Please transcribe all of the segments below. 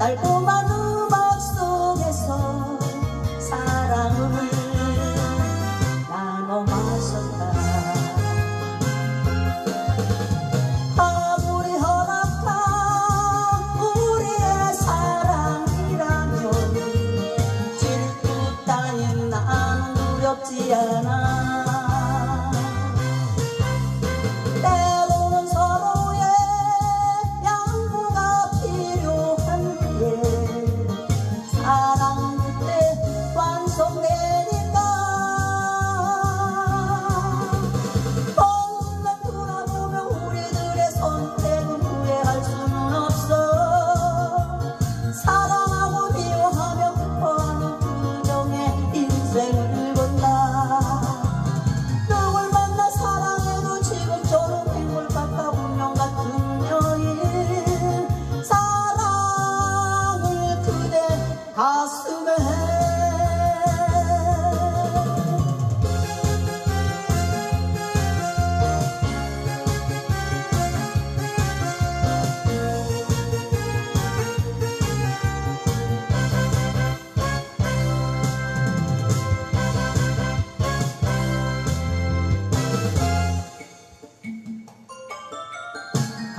달콤한 음악 속에서 사랑을 나눠 마셨다. 아무리 허락한 우리의 사랑이라면 질투 따윈 난 두렵지 않아.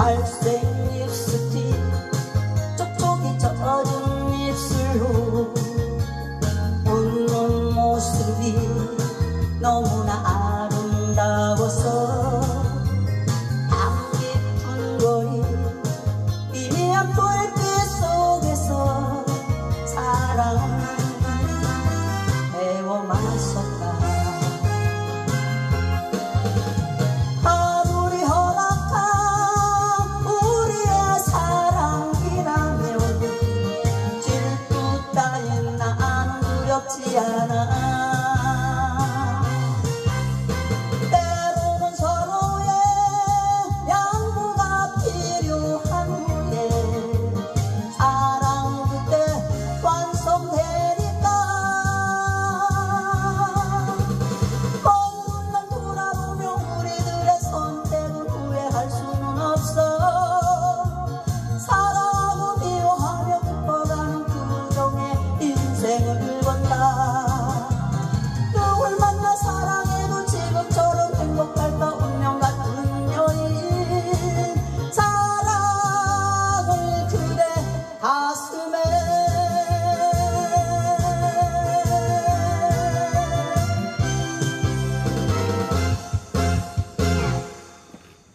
갈색 립스틱 쪽쪽이 젖은 입술로 웃는 모습이 너무나 아름다워서 안 깊은 거리 미미한 불빛 속에서 사랑을 배워 마셨다 두렵지 않아